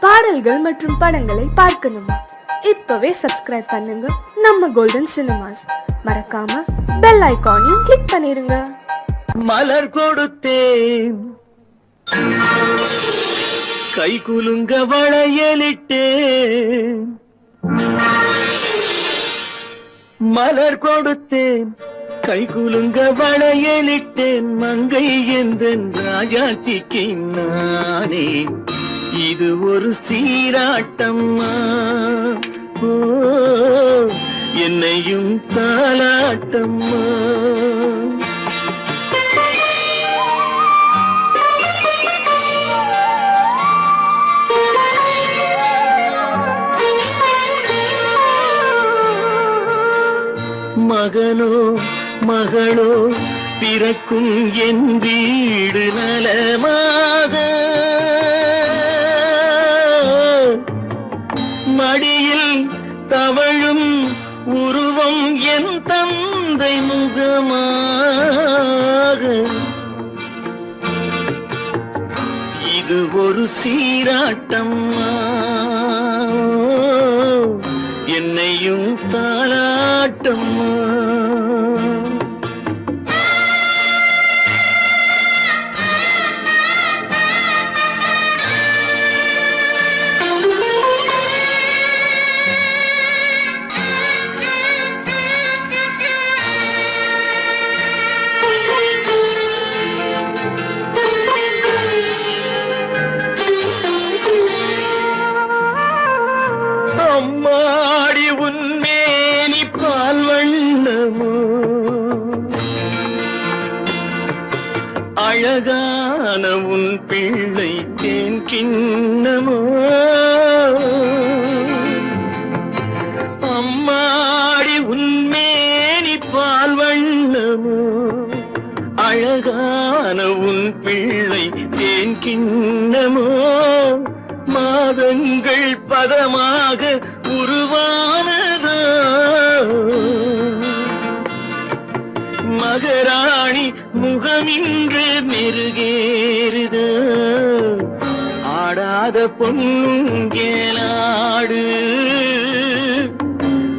பாடல்கள் மற்றும் படங்களை பார்க்கணுமா. இப்பவே சப்ஸ்கிரைப் பண்ணுங்க. நம்ம கோல்டன் சினிமாஸ் மறக்காம பெல் ஐகானையும் கிளிக் பண்ணிருங்க. மலர் கொடுத்தேன். கை குலுங்க வளையலிட்டேன். மலர் கொடுத்தேன். கை குலுங்க வளையலிட்டேன். மங்கை எந்த ராஜாத்திக்கு நானே. இது ஒரு சீராட்டம்மா. என்னையும் தாலாட்டம்மா மகனோ மகளோ பிறக்கும் என் வீடு நலமாக. உருவம் என் தந்தை முகமாக. இது ஒரு சீராட்டம். என்னையும் தாளாட்டம்மா உன் பிள்ளை தேன் கிண்ணமோ? மாதங்கள் பதமாக உருவானதோ? மகராணி முகமின்று மெருகேறுதோ? ஆடாத பொன்னுங்கேலாடு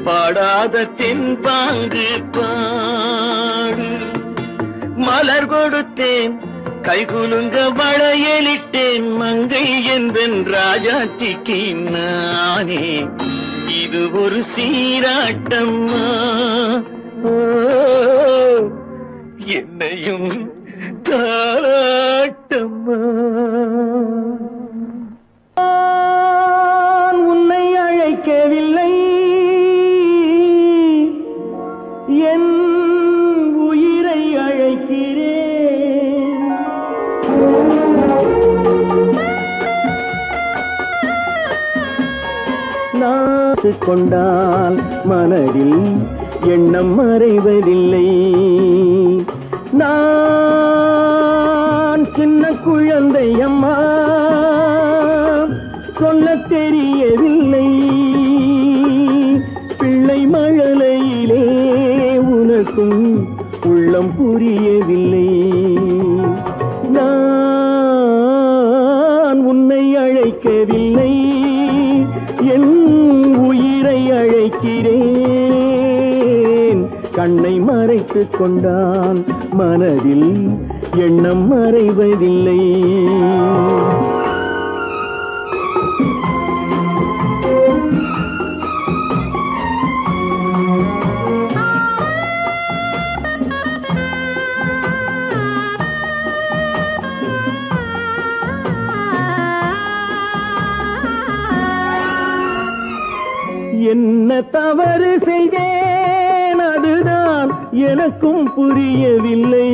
பாடாத தென்பாங்கு பா மலர் கொடுத்தேன். கைகுலுங்க வளையலிட்டேன். மங்கை எந்தன் ராஜாத்திக்கு நானே. இது ஒரு சீராட்டம்மா. என்னையும் தாராட்டம்மா. கொண்டால் மனதில் எண்ணம் மறைவதில்லை. நான் சின்ன குழந்தை அம்மா சொல்ல தெரியவில்லை. பிள்ளை மழலையிலே உனக்கும் உள்ளம் புரியவில்லை. கண்ணை மறைத்துக் கொண்டான். மனதில் எண்ணம் மறைவதில்லை. என்ன தவறு செய்தே எனக்கும் புரியவில்லை.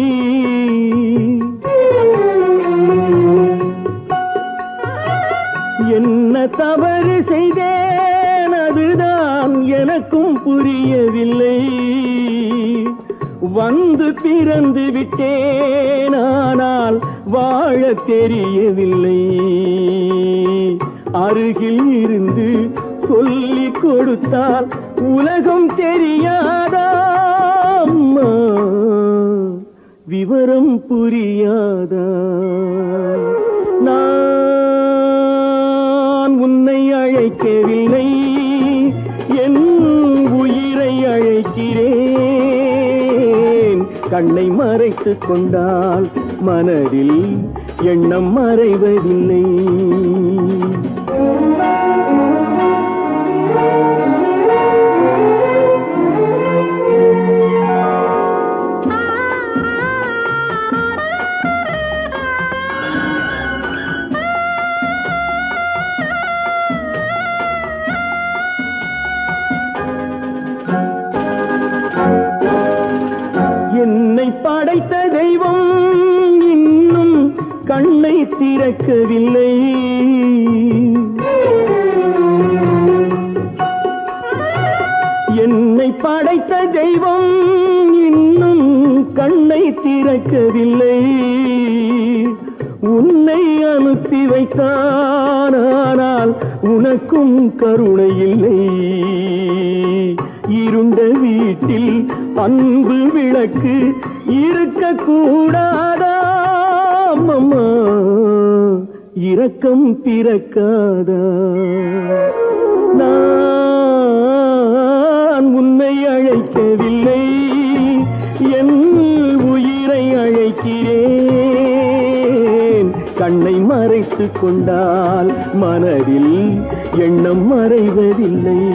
என்ன தவறு செய்தேன் அதுதான் எனக்கும் புரியவில்லை. வந்து பிறந்து விட்டேன் ஆனால் வாழ தெரியவில்லை. அருகில் இருந்து சொல்லிக் கொடுத்தால் உலகம் தெரியாதா? அம்மா விவரம் புரியாதா? நான் உன்னை அழைக்கவில்லை. என் உயிரை அழைக்கிறேன். கண்ணை மறைத்து கொண்டால் மனதில் எண்ணம் மறைவதில்லை. திறக்கவில்லை. என்னை படைத்த தெய்வம் இன்னும் கண்ணை திறக்கவில்லை. உன்னை அனுப்பி வைத்தானால் உனக்கும் கருணை இல்லை. இருண்ட வீட்டில் அன்பு விளக்கு இருக்கக்கூடாதா அம்மா? இரக்கம் பிறக்காதா. நான் உன்னை அழைக்கவில்லை. என் உயிரை அழைக்கிறேன். கண்ணை மறைத்துக் கொண்டால் மனதில் எண்ணம் மறைவதில்லை.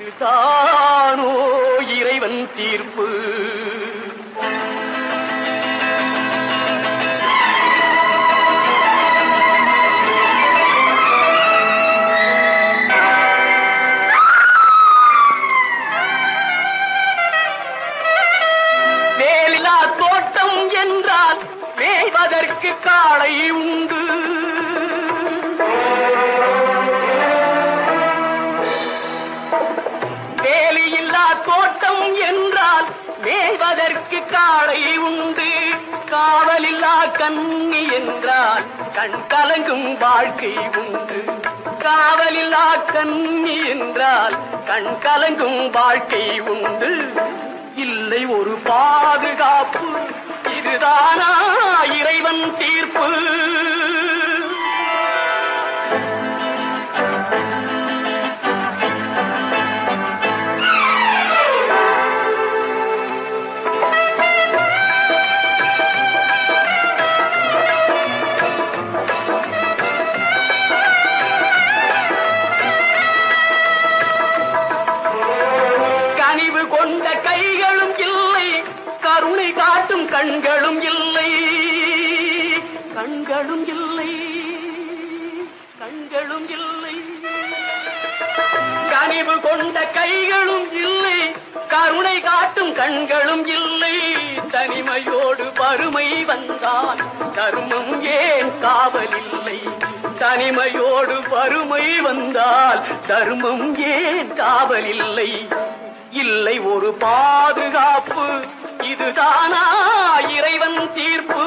இதுதானோ இறைவன் தீர்ப்பு? வேலிலா தோட்டம் என்றால் மேய்வதற்கு காளை உண்டு. காளை உண்டு. காவலில்லா கண்ணி என்றால் கண் கலங்கும் வாழ்க்கை உண்டு. காவலில்லா கண்ணி என்றால் கண் கலங்கும் வாழ்க்கை உண்டு. இல்லை ஒரு பாதுகாப்பு. இதுதானா இறைவன் தீர்ப்பு. கண்களும் இல்லை கண்களும் இல்லை கண்களும் இல்லை. கனிவு கொண்ட கைகளும் இல்லை கருணை காட்டும் கண்களும் இல்லை. தனிமையோடு வறுமை வந்தால் தர்மம் ஏன் காவலில்லை தனிமையோடு வறுமை வந்தால் தர்மம் ஏன் காவலில்லை இல்லை ஒரு பாதுகாப்பு இதுதானா இறைவன் தீர்ப்பு?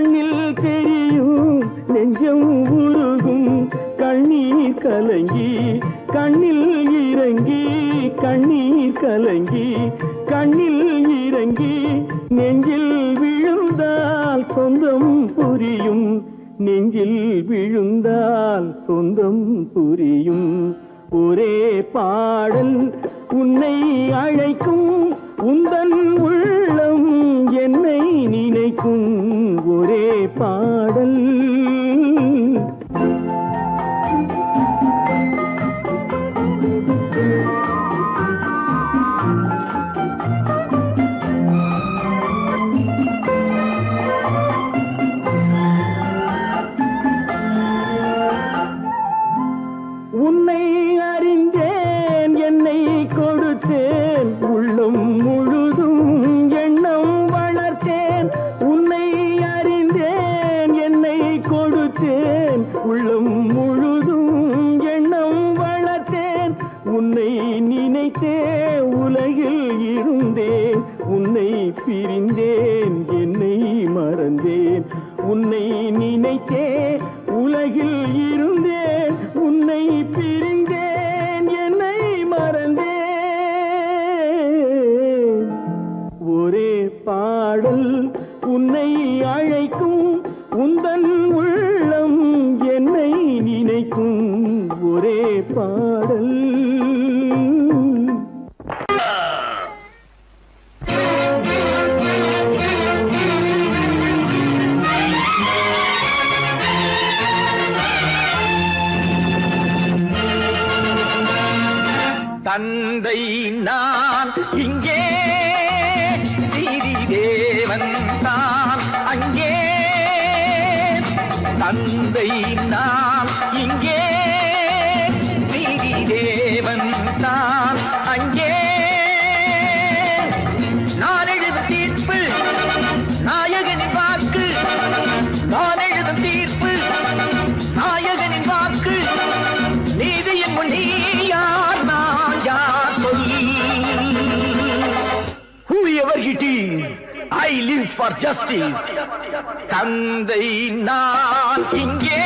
கண்ணில் தெரியும் நெஞ்சம் உருகும் கண்ணீர் கலங்கி கண்ணில் இறங்கி கண்ணீர் கலங்கி கண்ணில் இறங்கி நெஞ்சில் விழுந்தால் சொந்தம் புரியும் நெஞ்சில் விழுந்தால் சொந்தம் புரியும். ஒரே பாடல் உன்னை அழைக்கும் உந்தன் உள் பா ஒரே பாடல் உன்னை அழைக்கும் உந்தன் ஃபார் ஜஸ்டிஸ் தந்தை நான் இங்கே.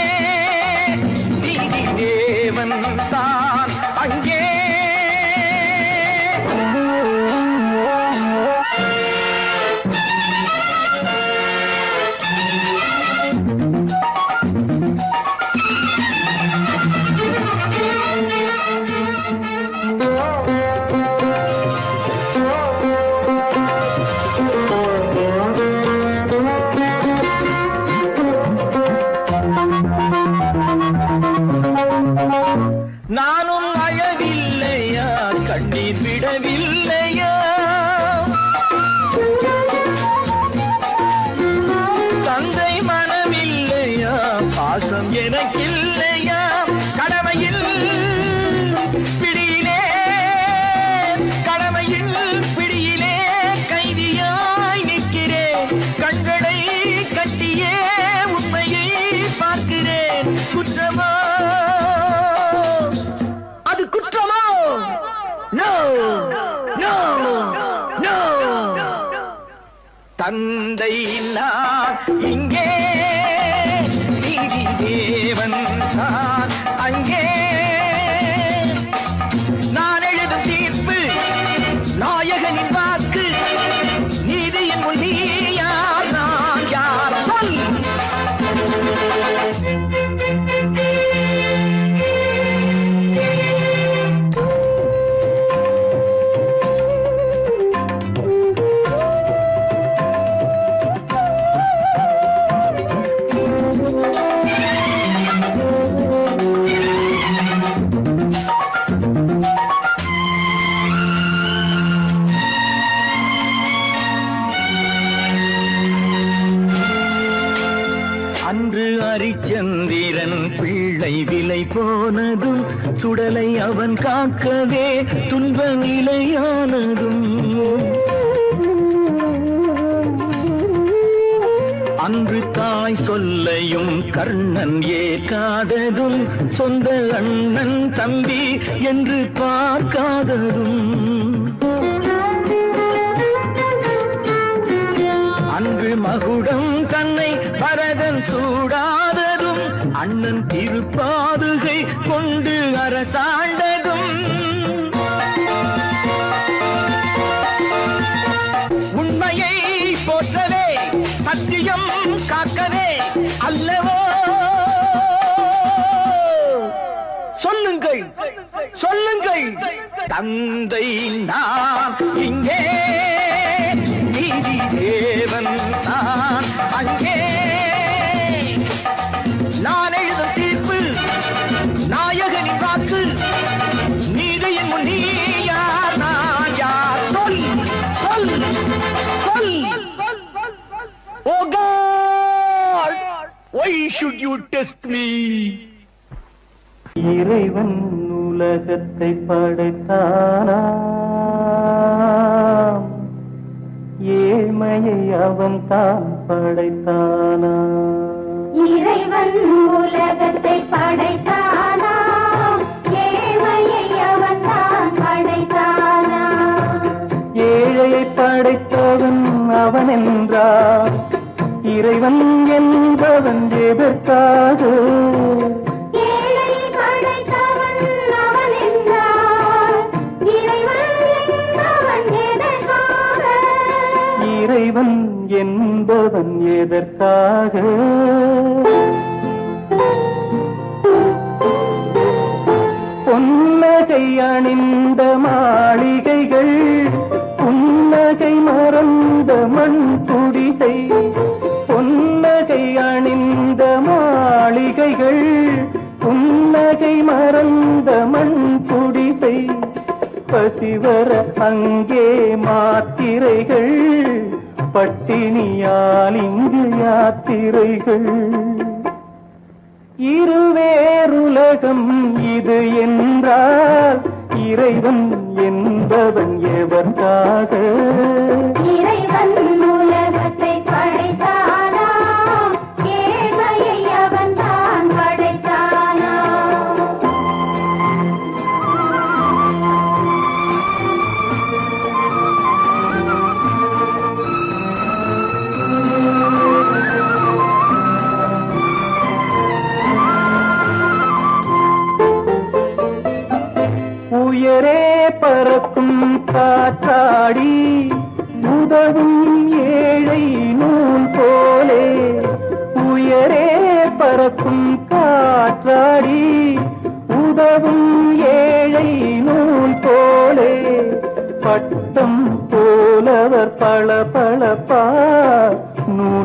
தந்தை நான் இங்கே நீதி தேவன் நான் அங்கே சுடலை அவன் காக்கவே துன்ப நிலையானதும் அன்று தாய் சொல்லையும் கர்ணன் ஏற்காததும் சொந்த அண்ணன் தம்பி என்று பார்க்காததும். அன்று மகுடம் தன்னை பரதன் சூடாததும் அண்ணன் திருப்பாதுகை கொண்டு அரசாண்டதும் உண்மையை போற்றவே சத்தியம் காக்கவே அல்லவோ? சொல்லுங்கள் சொல்லுங்கள். தந்தை நான் இங்கே. Should you test me? இறைவன் உலகத்தை படைத்தானா? ஏழ்மையை அவன் தான் படைத்தானா? இறைவன் உலகத்தை படைத்தானா? ஏழ்மையை அவன் தான் படைத்தானா? ஏழையை படைத்தவன் அவன் என்றார் இறைவன் என்பவன் எதற்காக இறைவன் என்பவன் எதற்காக? பசிவர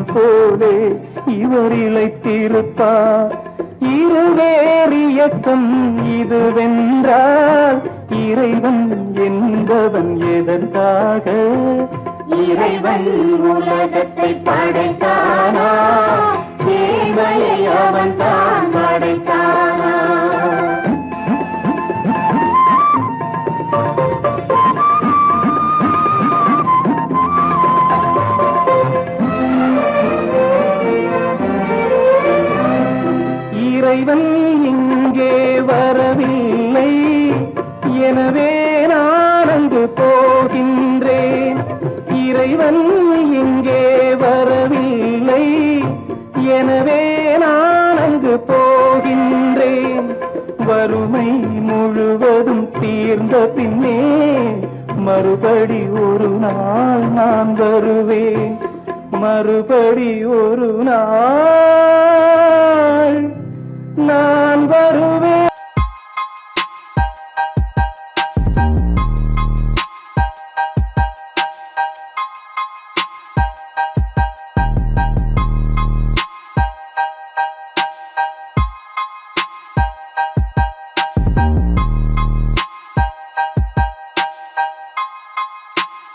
போலே இவர் இழைத்திருப்பார். இருவேறு இது இதுவென்றால் இறைவன் என்பவன் எதற்காக? இறைவன் உலகத்தை படைத்தானா? தேவையை அவன் தான் படைத்தான். இறைவன்